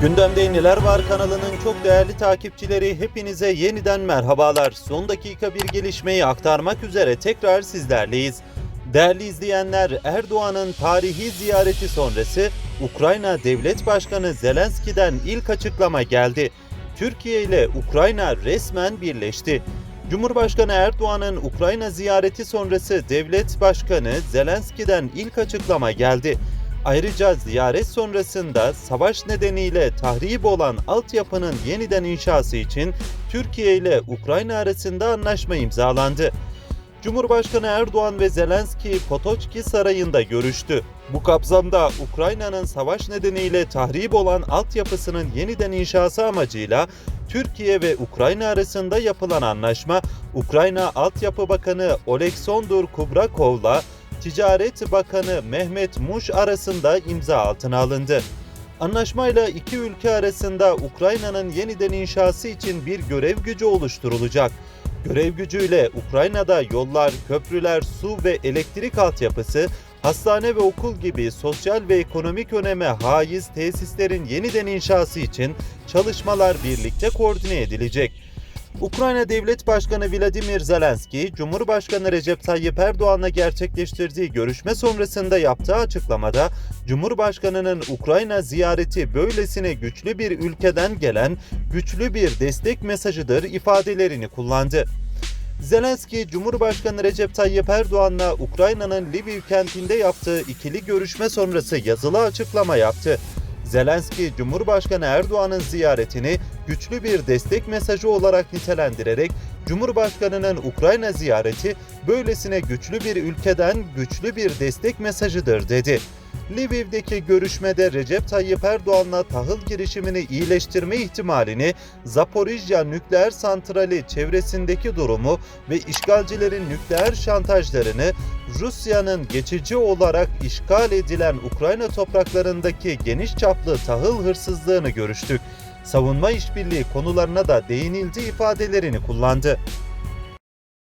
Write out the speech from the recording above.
Gündemde Neler Var kanalının çok değerli takipçileri hepinize yeniden merhabalar. Son dakika bir gelişmeyi aktarmak üzere tekrar sizlerleyiz. Değerli izleyenler Erdoğan'ın tarihi ziyareti sonrası Ukrayna Devlet Başkanı Zelenski'den ilk açıklama geldi. Türkiye ile Ukrayna resmen birleşti. Cumhurbaşkanı Erdoğan'ın Ukrayna ziyareti sonrası Devlet Başkanı Zelenski'den ilk açıklama geldi. Ayrıca ziyaret sonrasında savaş nedeniyle tahrip olan altyapının yeniden inşası için Türkiye ile Ukrayna arasında anlaşma imzalandı. Cumhurbaşkanı Erdoğan ve Zelenski Potoçki Sarayı'nda görüştü. Bu kapsamda Ukrayna'nın savaş nedeniyle tahrip olan altyapısının yeniden inşası amacıyla Türkiye ve Ukrayna arasında yapılan anlaşma, Ukrayna Altyapı Bakanı Oleksandr Kubrakov'la Ticaret Bakanı Mehmet Muş arasında imza altına alındı. Anlaşmayla iki ülke arasında Ukrayna'nın yeniden inşası için bir görev gücü oluşturulacak. Görev gücüyle Ukrayna'da yollar, köprüler, su ve elektrik altyapısı, hastane ve okul gibi sosyal ve ekonomik öneme haiz tesislerin yeniden inşası için çalışmalar birlikte koordine edilecek. Ukrayna Devlet Başkanı Vladimir Zelenski, Cumhurbaşkanı Recep Tayyip Erdoğan'la gerçekleştirdiği görüşme sonrasında yaptığı açıklamada, Cumhurbaşkanının Ukrayna ziyareti böylesine güçlü bir ülkeden gelen güçlü bir destek mesajıdır ifadelerini kullandı. Zelenski, Cumhurbaşkanı Recep Tayyip Erdoğan'la Ukrayna'nın Lviv kentinde yaptığı ikili görüşme sonrası yazılı açıklama yaptı. Zelenski, Cumhurbaşkanı Erdoğan'ın ziyaretini güçlü bir destek mesajı olarak nitelendirerek Cumhurbaşkanının Ukrayna ziyareti böylesine güçlü bir ülkeden güçlü bir destek mesajıdır dedi. Lviv'deki görüşmede Recep Tayyip Erdoğan'la tahıl girişimini iyileştirme ihtimalini, Zaporijya nükleer santrali çevresindeki durumu ve işgalcilerin nükleer şantajlarını, Rusya'nın geçici olarak işgal edilen Ukrayna topraklarındaki geniş çaplı tahıl hırsızlığını görüştük. Savunma işbirliği konularına da değinildi ifadelerini kullandı.